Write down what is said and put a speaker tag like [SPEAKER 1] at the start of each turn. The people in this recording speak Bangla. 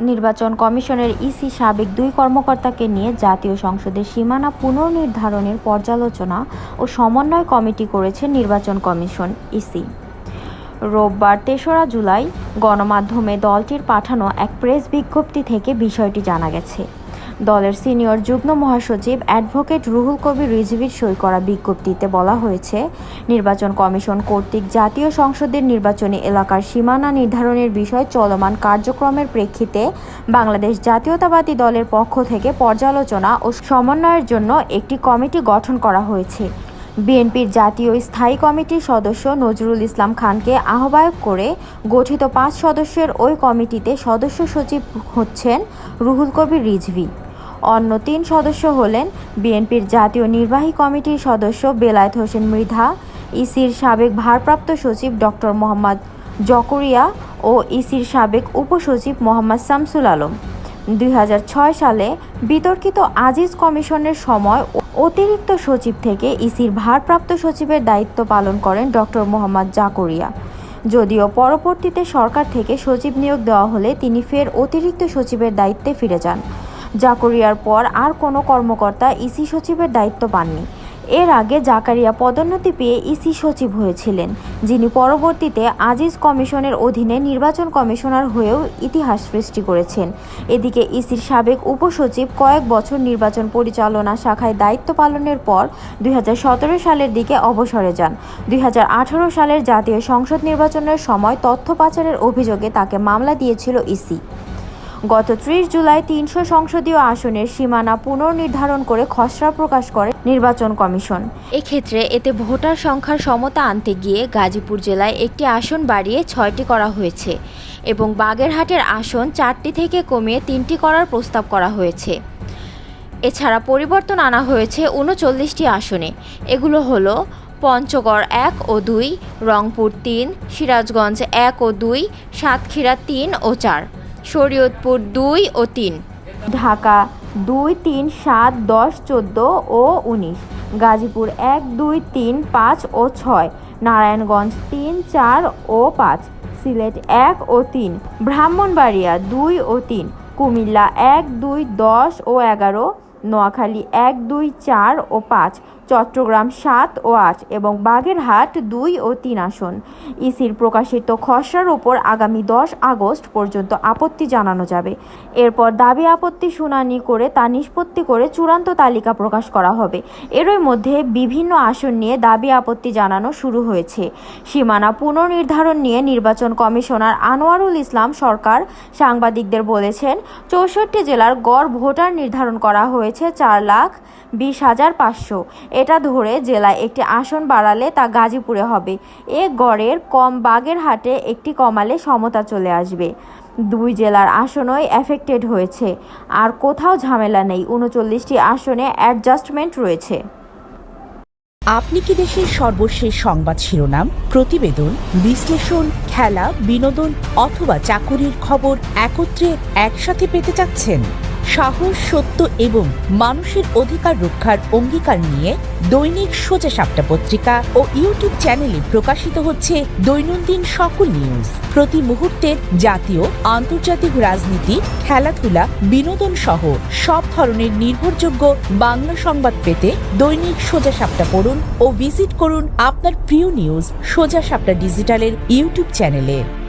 [SPEAKER 1] নির্বাচন কমিশনের ইসি সাবেক দুই কর্মকর্তাকে নিয়ে জাতীয় সংসদের সীমানা পুনর্নির্ধারণের পর্যালোচনা ও সমন্বয় কমিটি করেছে নির্বাচন কমিশন ইসি। রোববার তেসরা জুলাই গণমাধ্যমে দলটির পাঠানো এক প্রেস বিজ্ঞপ্তি থেকে বিষয়টি জানা গেছে। দলের সিনিয়র যুগ্ম মহাসচিব অ্যাডভোকেট রুহুল কবির রিজভির সই করা বিজ্ঞপ্তিতে বলা হয়েছে, নির্বাচন কমিশন কর্তৃক জাতীয় সংসদের নির্বাচনী এলাকার সীমানা নির্ধারণের বিষয় চলমান কার্যক্রমের প্রেক্ষিতে বাংলাদেশ জাতীয়তাবাদী দলের পক্ষ থেকে পর্যালোচনা ও সমন্বয়ের জন্য একটি কমিটি গঠন করা হয়েছে। বিএনপির জাতীয় স্থায়ী কমিটির সদস্য নজরুল ইসলাম খানকে আহ্বায়ক করে গঠিত পাঁচ সদস্যের ওই কমিটিতে সদস্য সচিব হচ্ছেন রুহুল কবির রিজভী। অন্য তিন সদস্য হলেন বিএনপির জাতীয় নির্বাহী কমিটির সদস্য বেলায়েত হোসেন মৃধা, ইসির সাবেক ভারপ্রাপ্ত সচিব ডক্টর মোহাম্মদ জকরিয়া ও ইসির সাবেক উপসচিব মোহাম্মদ শামসুল আলম। দুই হাজার ছয় সালে বিতর্কিত আজিজ কমিশনের সময় অতিরিক্ত সচিব থেকে ইসির ভারপ্রাপ্ত সচিবের দায়িত্ব পালন করেন ডক্টর মোহাম্মদ জাকরিয়া। যদিও পরবর্তীতে সরকার থেকে সচিব নিয়োগ দেওয়া হলে তিনি ফের অতিরিক্ত সচিবের দায়িত্বে ফিরে যান। জাকরিয়ার পর আর কোনো কর্মকর্তা ইসি সচিবের দায়িত্ব পাননি। এর আগে জাকারিয়া পদোন্নতি পেয়ে ইসি সচিব হয়েছিলেন, যিনি পরবর্তীতে আজিজ কমিশনের অধীনে নির্বাচন কমিশনার হয়েও ইতিহাস সৃষ্টি করেছেন। এদিকে ইসির সাবেক উপসচিব কয়েক বছর নির্বাচন পরিচালনা শাখায় দায়িত্ব পালনের পর দুই হাজার সতেরো সালের দিকে অবসরে যান। দুই হাজার আঠারো সালের জাতীয় সংসদ নির্বাচনের সময় তথ্য পাচারের অভিযোগে তাকে মামলা দিয়েছিল ইসি। গত ত্রিশ জুলাই তিনশো সংসদীয় আসনের সীমানা পুনর্নির্ধারণ করে খসড়া প্রকাশ করে নির্বাচন কমিশন। এক্ষেত্রে এতে ভোটার সংখ্যার সমতা আনতে গিয়ে গাজীপুর জেলায় একটি আসন বাড়িয়ে ছয়টি করা হয়েছে এবং বাগেরহাটের আসন চারটি থেকে কমিয়ে তিনটি করার প্রস্তাব করা হয়েছে। এছাড়া পরিবর্তন আনা হয়েছে উনচল্লিশটি আসনে। এগুলো হলো পঞ্চগড় এক ও দুই, রংপুর তিন, সিরাজগঞ্জ এক ও দুই, সাতক্ষীরা তিন ও চার। শরীয়তপুর দুই ও তিন। ঢাকা দুই তিন সাত দশ চোদ্দ ও উনিশ। গাজীপুর এক দুই তিন পাঁচ ও ছয়। নারায়ণগঞ্জ তিন চার ও পাঁচ। সিলেট এক ও তিন। ব্রাহ্মণবাড়িয়া দুই ও তিন। কুমিল্লা এক দুই দশ ও এগারো। নোয়াখালী এক, দুই, চার ও পাঁচ, চট্টগ্রাম সাত ও আট এবং বাগেরহাট দুই ও তিন আসন। ইসির প্রকাশিত খসড়ার ওপর আগামী দশ আগস্ট পর্যন্ত আপত্তি জানানো যাবে। এরপর দাবি আপত্তি শুনানি করে তা নিষ্পত্তি করে চূড়ান্ত তালিকা প্রকাশ করা হবে। এরই মধ্যে বিভিন্ন আসন নিয়ে দাবি আপত্তি জানানো শুরু হয়েছে। সীমানা পুনর্নির্ধারণ নিয়ে নির্বাচন কমিশনার আনোয়ারুল ইসলাম সরকার সাংবাদিকদের বলেছেন, চৌষট্টি জেলার গড় ভোটার নির্ধারণ করা হয়েছে। চার লাখ বিশ হাজার পাঁচশো। এটা ধরে জেলায় একটি আসন বাড়ালে তা গাজীপুরে হবে। এ গড়ের কম বাগেরহাটে একটি কমালে সমতা চলে আসবে। দুই জেলার আসনই এফেক্টেড হয়েছে। আর কোথাও ঝামেলা নেই। উনচল্লিশটি আসনে অ্যাডজাস্টমেন্ট রয়েছে।
[SPEAKER 2] আপনি কি দেশের সর্বশেষ সংবাদ শিরোনাম, প্রতিবেদন, বিশ্লেষণ, খেলা, বিনোদন অথবা চাকুরির খবর একত্রে একসাথে পেতে চাচ্ছেন? সাহস, সত্য এবং মানুষের অধিকার রক্ষার অঙ্গীকার নিয়ে দৈনিক সোজা সাপটা পত্রিকা ও ইউটিউব চ্যানেলে প্রকাশিত হচ্ছে দৈনন্দিন সকল নিউজ। প্রতি মুহূর্তের জাতীয়, আন্তর্জাতিক রাজনীতি, খেলাধুলা, বিনোদন সহ সব ধরনের নির্ভরযোগ্য বাংলা সংবাদ পেতে দৈনিক সোজা সাপটা পড়ুন ও ভিজিট করুন আপনার প্রিয় নিউজ সোজা সাপটা ডিজিটালের ইউটিউব চ্যানেলে।